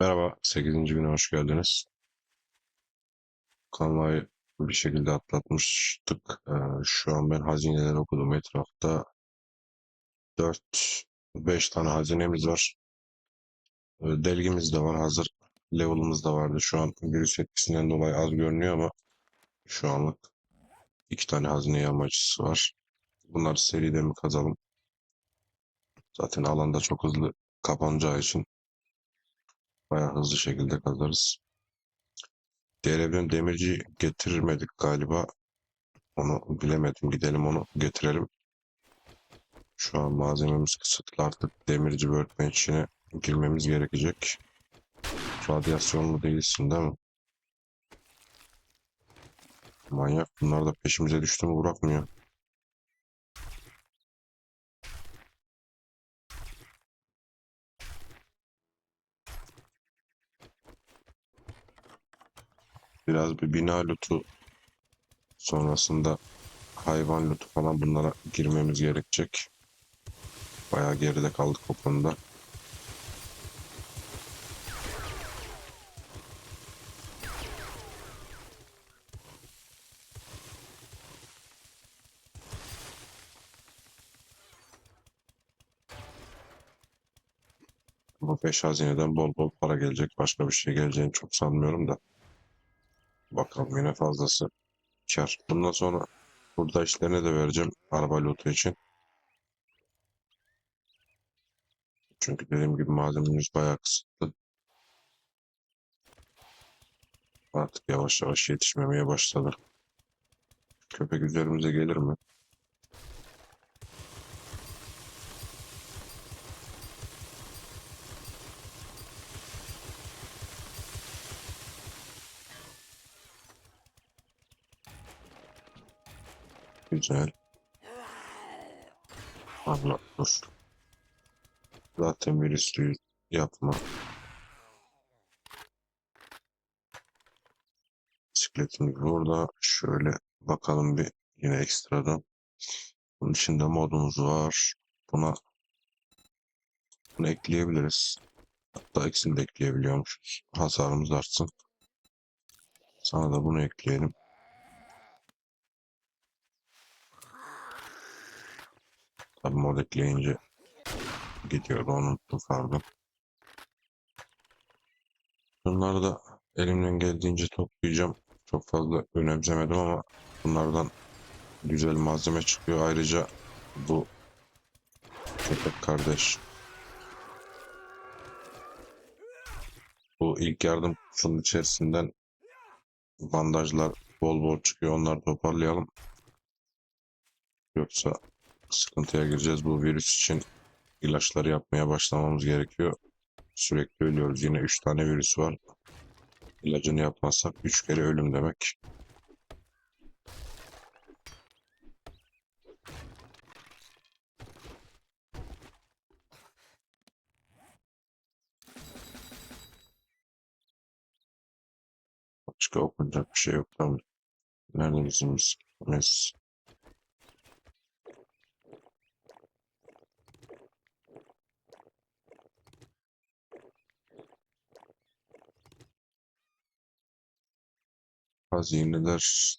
Merhaba, 8. güne hoş geldiniz. Kanvayı bir şekilde atlatmıştık. Ee, şu an ben hazineleri okudum. Etrafta 4-5 tane hazinemiz var. Ee, delgimiz de var hazır. Level'ımız da vardı. Şu an virüs etkisinden dolayı az görünüyor ama şu anlık iki tane hazine yağmacısı var. Bunları seride mi kazalım? Zaten alanda çok hızlı kapanacağı için bayağı hızlı şekilde kazarız. Diğer evden demirci getirmedik galiba. Onu bilemedim. Gidelim onu getirelim. Şu an malzememiz kısıtlı artık demirci workbench'ine girmemiz gerekecek. Radyasyonlu değilsin değil mi? Manyak bunlar da peşimize düştü mü bırakmıyor. Biraz bir bina lootu sonrasında hayvan lootu falan bunlara girmemiz gerekecek. Bayağı geride kaldık o konuda. Bu beş hazineden bol bol para gelecek. Başka bir şey geleceğini çok sanmıyorum da. Bakalım yine fazlası kar. Bundan sonra burada işlerine de vereceğim araba lootu için. Çünkü dediğim gibi malzememiz bayağı kısıtlı. Artık yavaş yavaş yetişmemeye başladı. Köpek üzerimize gelir mi? Güzel. Allah dur. Zaten virüslü yapma. Bisikletimiz burada. Şöyle bakalım bir yine ekstradan. Bunun içinde modumuz var. Buna bunu ekleyebiliriz. Hatta ikisini de ekleyebiliyormuşuz. Hasarımız artsın. Sana da bunu ekleyelim. Tabii mod ekleyince gidiyor. Onu unuttum pardon. Bunları da elimden geldiğince toplayacağım. Çok fazla önemsemedim ama bunlardan güzel malzeme çıkıyor. Ayrıca bu köpek kardeş bu ilk yardım kutusunun içerisinden bandajlar bol bol çıkıyor. Onları toparlayalım. Yoksa sıkıntıya gireceğiz. Bu virüs için ilaçları yapmaya başlamamız gerekiyor. Sürekli ölüyoruz. Yine 3 tane virüs var. İlacını yapmazsak 3 kere ölüm demek. Başka okunacak bir şey yok tamam. Nerede bizim mes? Hazineler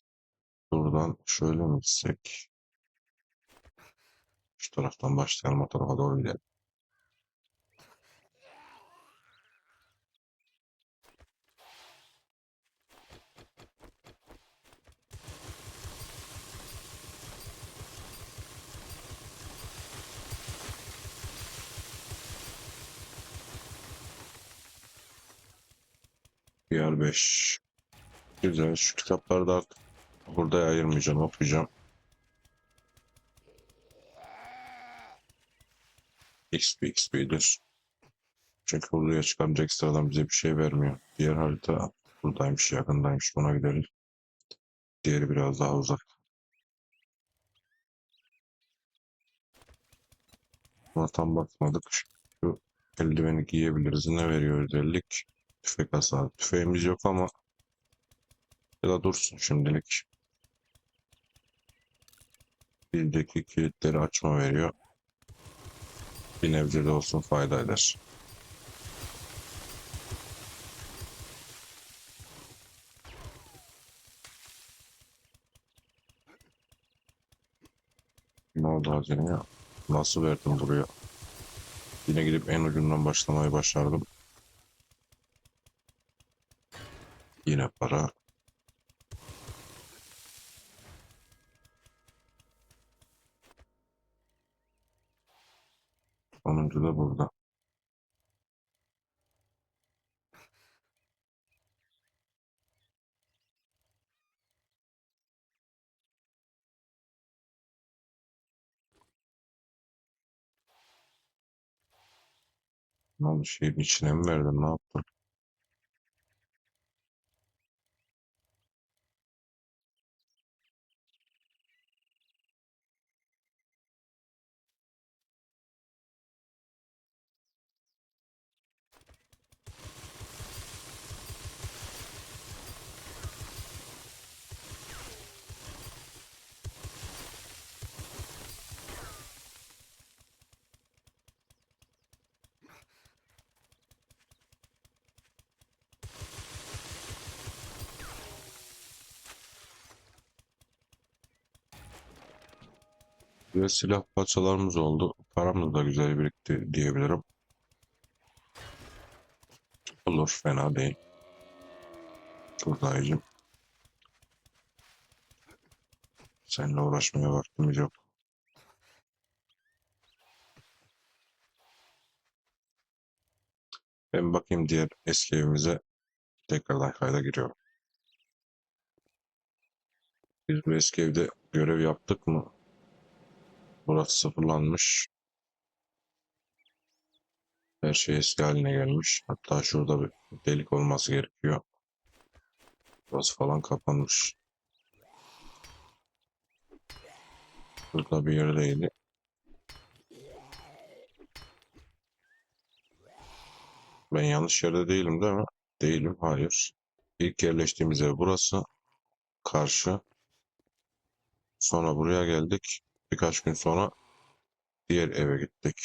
buradan şöyle mi gitsek? Şu taraftan başlayalım o tarafa doğru gidelim. Diğer 5. Güzel. Şu kitapları da artık burada ayırmayacağım, okuyacağım. XP XP'dir. Çünkü buraya çıkarınca ekstradan bize bir şey vermiyor. Diğer harita buradaymış, yakındaymış. Buna gideriz. Diğeri biraz daha uzak. Buna tam bakmadık. Şu eldiveni giyebiliriz. Ne veriyor özellik? Tüfek hasarı. Tüfeğimiz yok ama ya da dursun şimdilik. Bildeki kilitleri açma veriyor. Bir nebze de olsun fayda eder. Ne oldu hazine ya? Nasıl verdim buraya? Yine gidip en ucundan başlamayı başardım. Yine para. Ne oldu şeyin içine mi verdin? Ne yaptın? Ve silah parçalarımız oldu. Paramız da güzel birikti diyebilirim. Olur, fena değil. Turdayıcım. Seninle uğraşmaya vaktimiz yok. Ben bakayım diğer eski evimize tekrardan kayda giriyorum. Biz bu eski evde görev yaptık mı? Burası sıfırlanmış. Her şey eski haline gelmiş. Hatta şurada bir delik olması gerekiyor. Burası falan kapanmış. Burada bir yerdeydi. Ben yanlış yerde değilim değil mi? Değilim, hayır. İlk yerleştiğimiz ev burası. Karşı. Sonra buraya geldik. Birkaç gün sonra diğer eve gittik.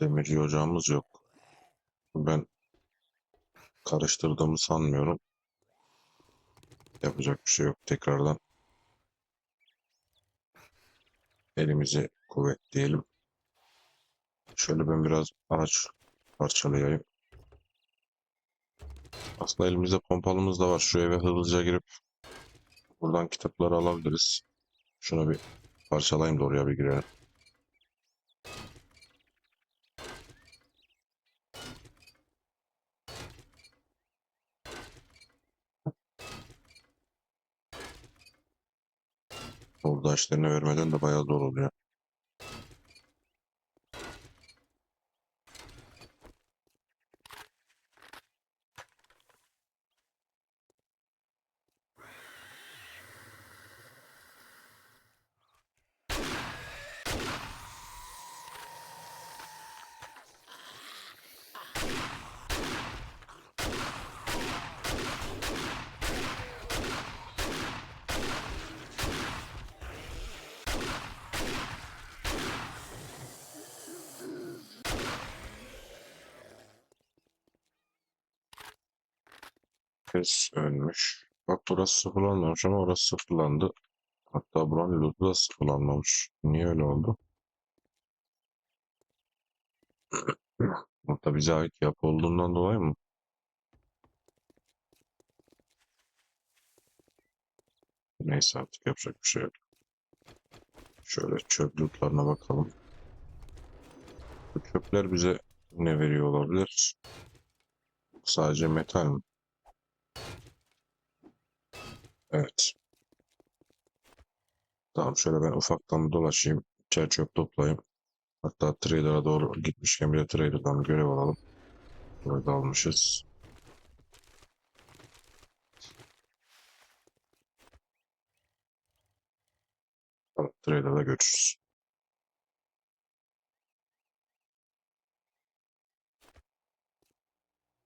Demirci ocağımız yok. Ben karıştırdığımı sanmıyorum. Yapacak bir şey yok. Tekrardan elimizi kuvvetleyelim. Şöyle ben biraz ağaç parçalayayım. Aslında elimizde pompalımız da var. Şu eve hızlıca girip buradan kitapları alabiliriz. Şunu bir parçalayayım da oraya bir girelim. Orada işlerine vermeden de bayağı zor oluyor. Kız ölmüş. Bak burası sıfırlanmamış ama orası sıfırlandı. Hatta buranın loot'u da sıfırlanmamış. Niye öyle oldu? Hatta bize ait yapı olduğundan dolayı mı? Neyse artık yapacak bir şey yok. Şöyle çöp lootlarına bakalım. Bu çöpler bize ne veriyor olabilir? Sadece metal mi? Evet. Tamam şöyle ben ufaktan dolaşayım. Çer çöp toplayayım. Hatta trader'a doğru gitmişken bir de trader'dan görev alalım. Burada almışız. Tamam, trader'da görüşürüz.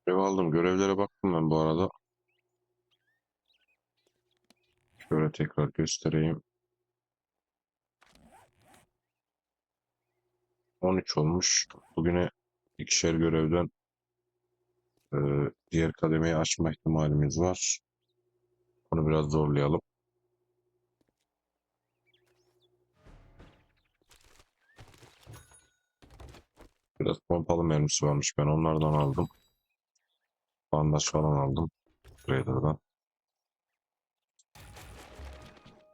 Görev aldım. Görevlere baktım ben bu arada. Şöyle tekrar göstereyim. 13 olmuş. Bugüne ikişer görevden e, diğer kademeyi açma ihtimalimiz var. Bunu biraz zorlayalım. Biraz pompalı mermisi varmış. Ben onlardan aldım. Bandaj falan aldım. Raider'dan.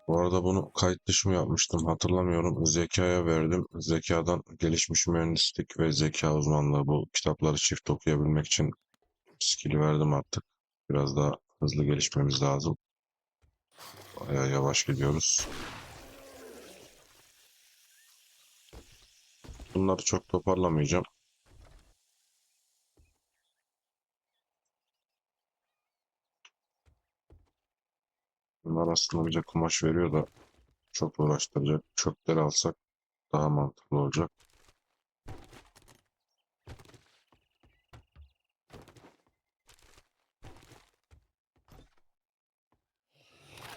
Bu arada bunu kayıt dışı mı yapmıştım hatırlamıyorum. Zekaya verdim. Zekadan gelişmiş mühendislik ve zeka uzmanlığı bu kitapları çift okuyabilmek için skill'i verdim artık. Biraz daha hızlı gelişmemiz lazım. Bayağı yavaş gidiyoruz. Bunları çok toparlamayacağım. Bunlar aslında bize kumaş veriyor da çok uğraştıracak. Çöpleri alsak daha mantıklı olacak.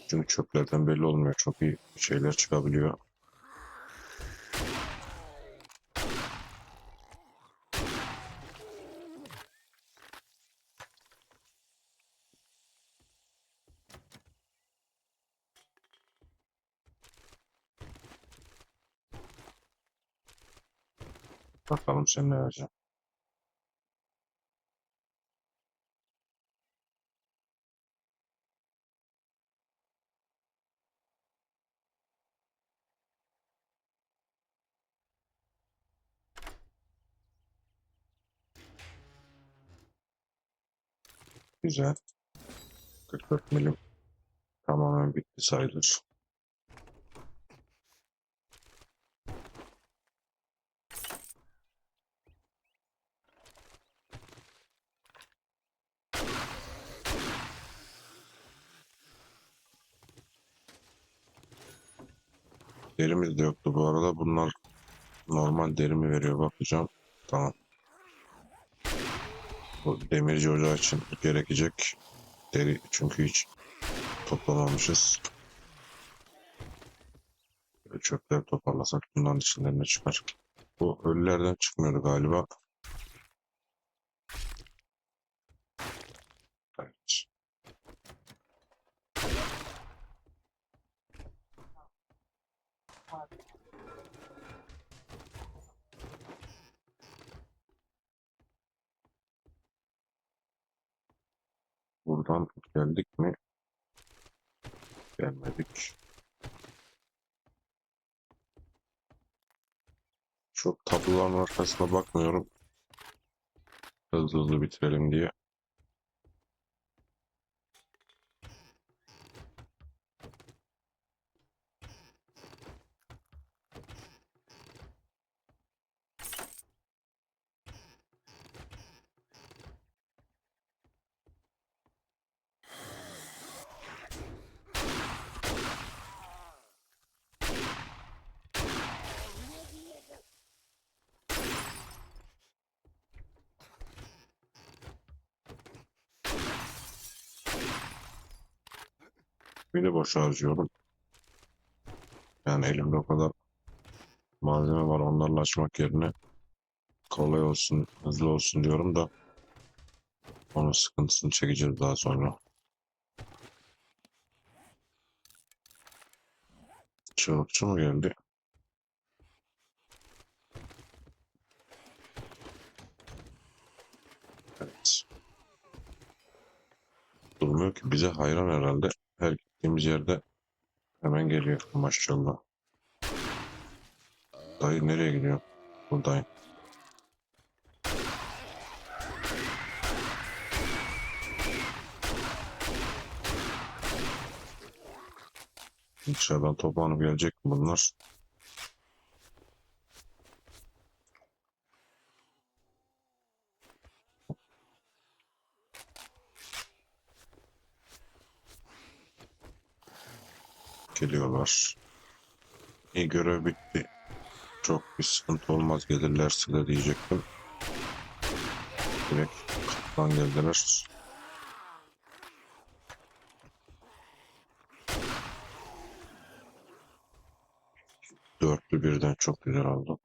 Çünkü çöplerden belli olmuyor. Çok iyi şeyler çıkabiliyor. Ne vereceksin. Güzel. 44 milim tamamen bitti sayılır. Derimiz de yoktu bu arada. Bunlar normal derimi veriyor. Bakacağım. Tamam. Bu demirci ocağı için gerekecek deri çünkü hiç toplamamışız. Böyle çöpleri toparlasak bunların içinden ne çıkar? Bu ölülerden çıkmıyordu galiba. Evet. Buradan geldik mi? Gelmedik. Çok tabloların arkasına bakmıyorum. Hızlı hızlı bitirelim diye. Beni boş harcıyorum. Yani elimde o kadar malzeme var onlarla açmak yerine kolay olsun, hızlı olsun diyorum da onun sıkıntısını çekeceğiz daha sonra. Çığlıkçı mı geldi? Evet. Durmuyor ki bize hayran herhalde. Her gittiğimiz yerde hemen geliyor maşallah. Dayı nereye gidiyor? Buradayım. Dışarıdan toplanıp gelecek bunlar? Geliyorlar. İyi görev bitti. Çok bir sıkıntı olmaz gelirlerse de diyecektim. Direkt kaptan geldiler. Dörtlü birden çok güzel oldu.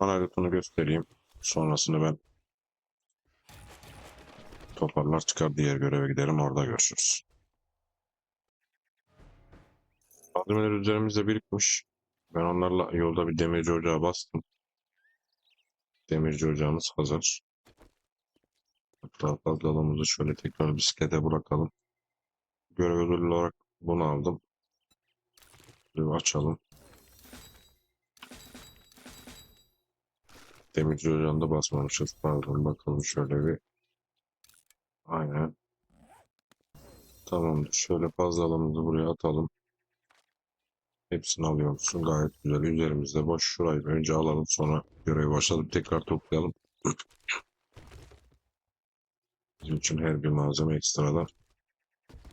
Analitonu göstereyim. Sonrasını ben toparlar çıkar diğer göreve giderim orada görüşürüz. Malzemeler üzerimizde birikmiş. Ben onlarla yolda bir demirci ocağı bastım. Demirci ocağımız hazır. Hatta fazlalığımızı şöyle tekrar bisiklete bırakalım. Görev ödüllü olarak bunu aldım. Bir açalım. Demirci ocağında basmamışız. Pardon bakalım şöyle bir. Aynen. Tamamdır. Şöyle fazlalığımızı buraya atalım. Hepsini alıyor musun? Gayet güzel. Üzerimizde boş. Şurayı önce alalım. Sonra görevi başladım. Tekrar toplayalım. Bizim için her bir malzeme ekstradan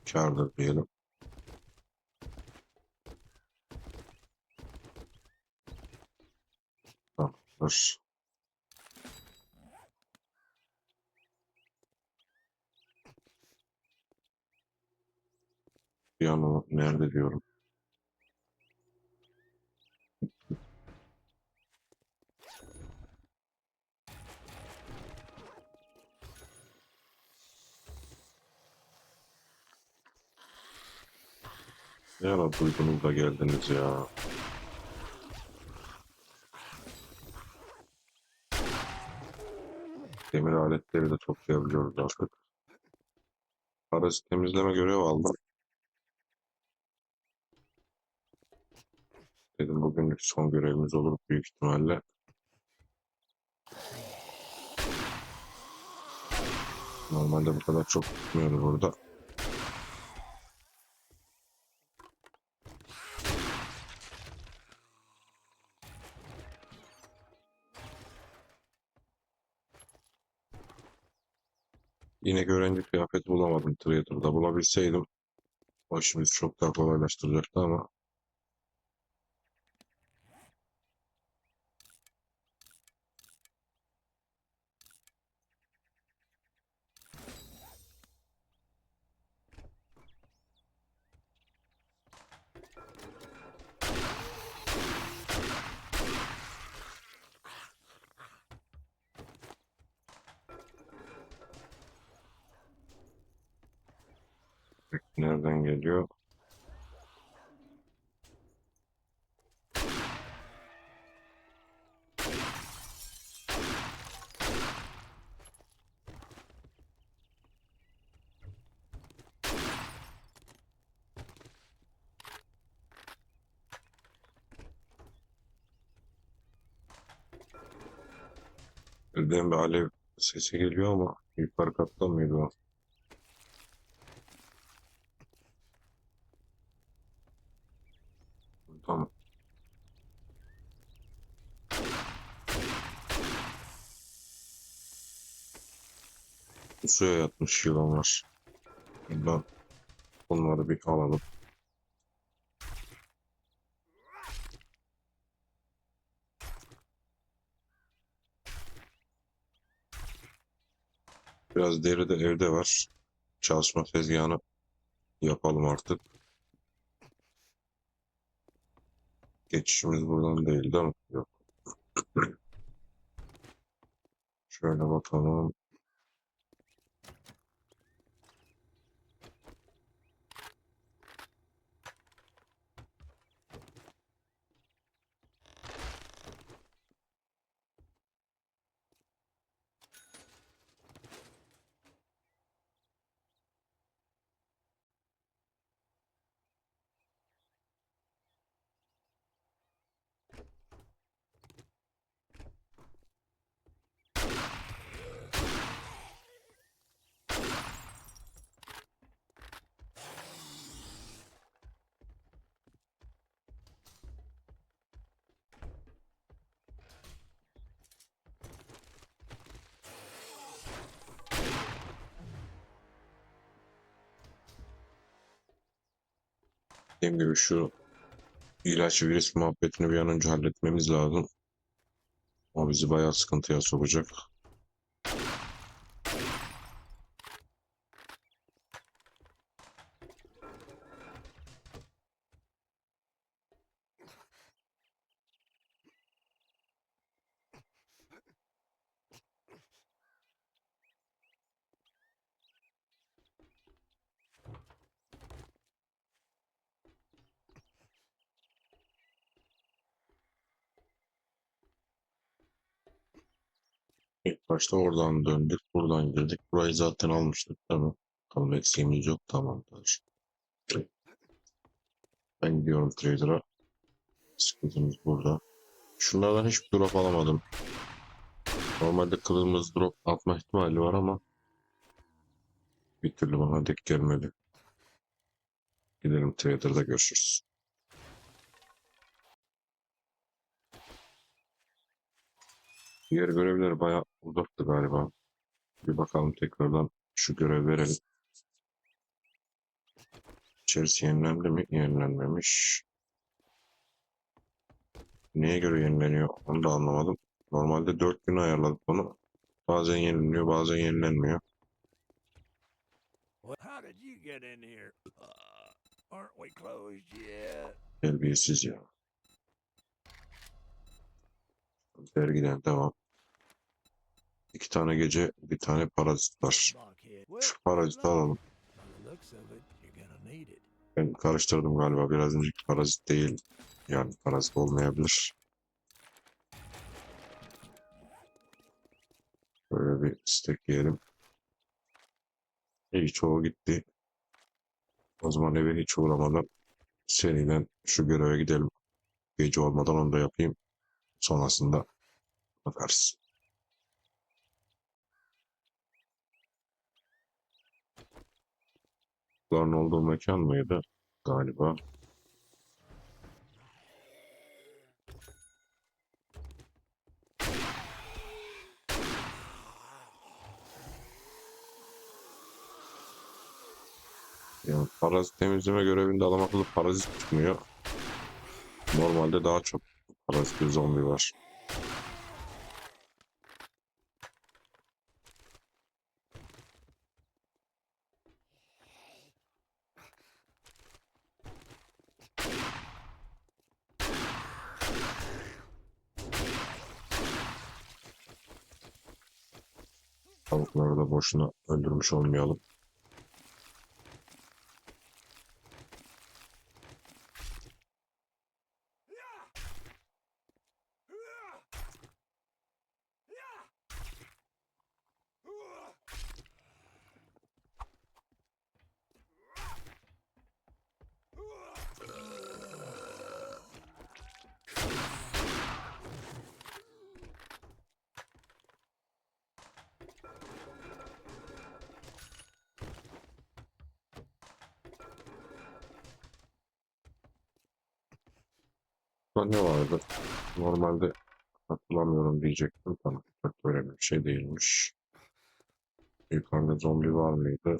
kârdır diyelim. Tamamdır. Piyano nerede diyorum. Ne ara duydunuz da geldiniz ya. Demir aletleri de toplayabiliyoruz artık. Parazit temizleme görevi aldım. Dedim bugünlük son görevimiz olur büyük ihtimalle. Normalde bu kadar çok tutmuyordu burada. Yine öğrenci kıyafeti bulamadım Trader'da. Bulabilseydim o çok daha kolaylaştıracaktı ama nereden geliyor? Birden bir alev sesi geliyor ama yukarı katta mıydı o? Tamam. Suya yatmış yılanlar. Buradan bunları bir alalım. Biraz deri de evde var. Çalışma tezgahını yapalım artık. Geçişimiz buradan değil değil mi? Yok. Şöyle bakalım. Dediğim gibi şu ilaç virüs muhabbetini bir an önce halletmemiz lazım. O bizi bayağı sıkıntıya sokacak. İlk başta oradan döndük. Buradan girdik. Burayı zaten almıştık mi? Tamam eksiğimiz yok. Tamamdır. Ben gidiyorum trader'a. Sıkıntımız burada. Şunlardan hiçbir drop alamadım. Normalde kırmızı drop atma ihtimali var ama bir türlü bana denk gelmedi. Gidelim trader'da görüşürüz. Diğer görevler bayağı uzaktı galiba. Bir bakalım tekrardan şu görev verelim. İçerisi yenilendi mi? Yenilenmemiş. Neye göre yenileniyor? Onu da anlamadım. Normalde 4 gün ayarladık onu. Bazen yenileniyor, bazen yenilenmiyor. Well, how Vergiden devam. İki tane gece, bir tane parazit var. Şu paraziti alalım. Ben karıştırdım galiba. Biraz önceki parazit değil. Yani parazit olmayabilir. Böyle bir istek yiyelim. İyi çoğu gitti. O zaman eve hiç uğramadan seriden şu göreve gidelim. Gece olmadan onu da yapayım. Sonrasında bakarız. Bunların olduğu mekan mıydı? Galiba. Yani parazit temizleme görevinde adam akıllı parazit çıkmıyor. Normalde daha çok parazit bir zombi var. Tavukları da boşuna öldürmüş olmayalım. Burada ne vardı? Normalde hatırlamıyorum diyecektim. Tamam. Çok böyle bir şey değilmiş. Yukarıda zombi var mıydı?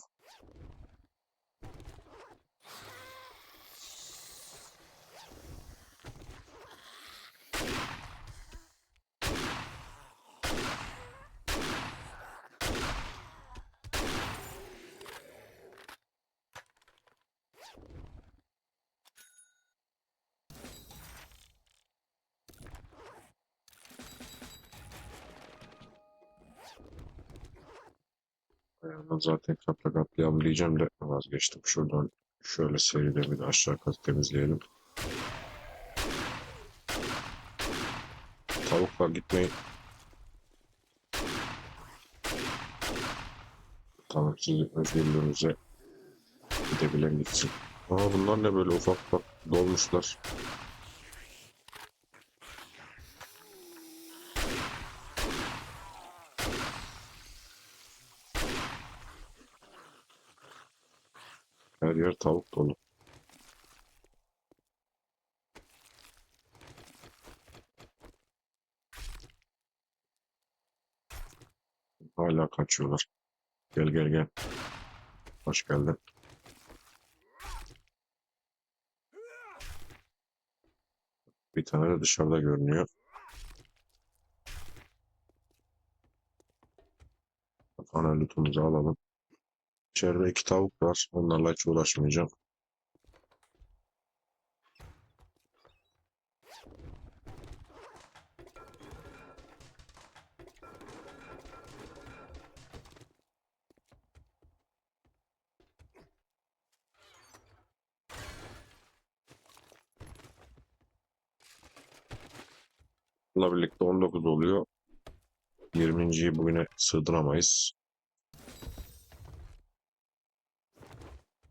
Ayağımdan zaten kapla katlayalım diyeceğim de vazgeçtim. Şuradan şöyle seride bir de aşağı kat temizleyelim. Tavuklar gitmeyin. Tamam sizi özgürlüğünüze gidebilen gitsin. Aa bunlar ne böyle ufak ufak dolmuşlar. Her yer tavuk dolu. Hala kaçıyorlar. Gel gel gel. Hoş geldin. Bir tane de dışarıda görünüyor. Ana lootumuzu alalım. İçeride iki tavuk var. Onlarla hiç uğraşmayacağım. Bununla birlikte 19 oluyor. 20.yi bugüne sığdıramayız.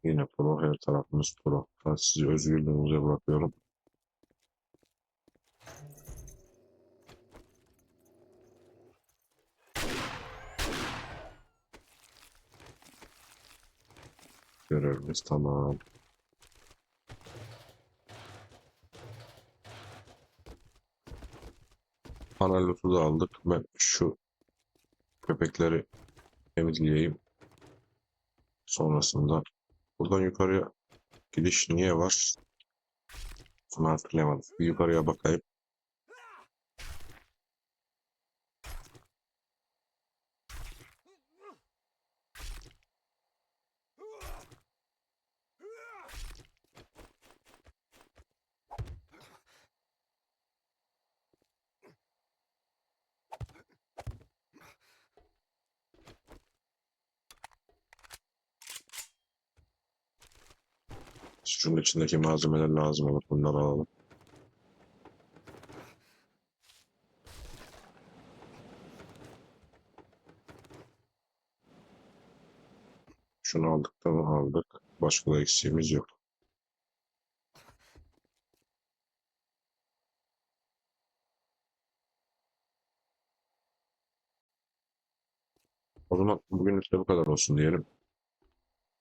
Yine pro, her tarafımız pro. Ben sizi özgürlüğünüze bırakıyorum. Görevimiz tamam. Loot'u da aldık. Ben şu köpekleri temizleyeyim. Sonrasında buradan yukarıya gidiş niye var? Bunu hatırlayamadım. Bir yukarıya bakayım. Şunun içindeki malzemeler lazım olur. Bunları alalım. Şunu aldık tamam aldık. Başka da eksiğimiz yok. O zaman bugünlük de bu kadar olsun diyelim.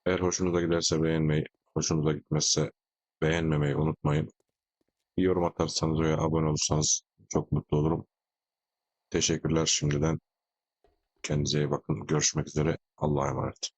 Eğer hoşunuza giderse beğenmeyi, hoşunuza gitmezse beğenmemeyi unutmayın. Bir yorum atarsanız veya abone olursanız çok mutlu olurum. Teşekkürler şimdiden. Kendinize iyi bakın. Görüşmek üzere. Allah'a emanet.